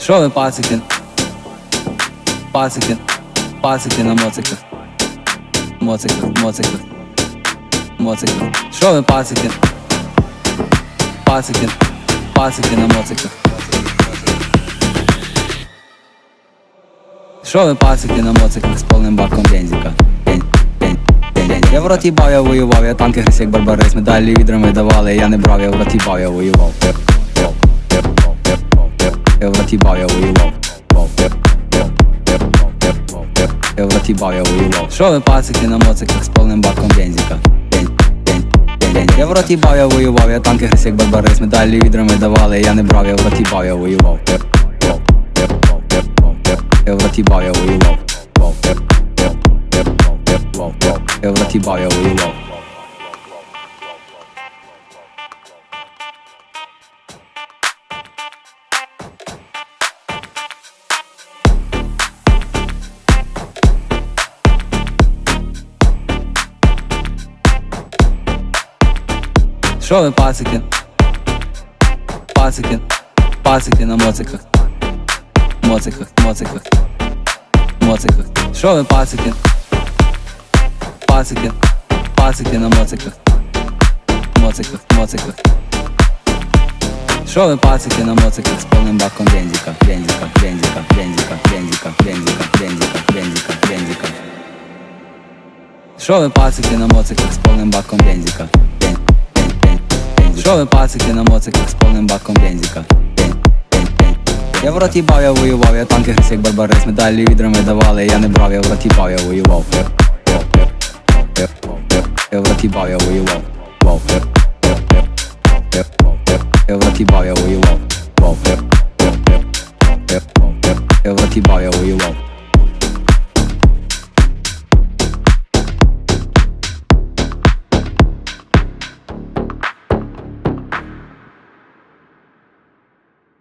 Що ви пацики? Пацики, пацики на моциклах. Моциклах, моциклах. Моциклах. Що ви пацики? Пацики, пацики на моциклах. Що ви пацики на моциклах з повним баком бензика? Бен- бен- бен- бен- Я в роті бав, я воював, я танки гриз як барбарис, медалі відрами давали, я не брав, я в роті бав, я воював. Eu Elatibaia Willow Евротібая Willow Шовим пацики на моциках з повним баком бензика Євротібав я воював, я танки грис як барбарис, медалі відрами давали, я не брав, євротібав я воював Євротібав я воював Євротібав я воював Що ви пацики? Пацики, пацики на моциклах. Моциклах, моциклах. Моциклах. Що ви пацики? Пацики, пацики на моциклах. Моциклах, моциклах. Що ви пацики на моциклах з повним баком бензика, бензика, бензика, бензика, бензика, бензика, бензика, бензика, бензика. Що ви пацики на моциклах з повним баком бензика? Що ви пацики на моциклах з повним баком бензика? Бен, бен, бен. Я в роті бав, я воював, я танки гриз як барбарис, медалі відрами давали, я не брав, я в роті бав, я воював. Я в роті бав, я воював. Я в роті бав, я воював. Я в роті бав, я воював.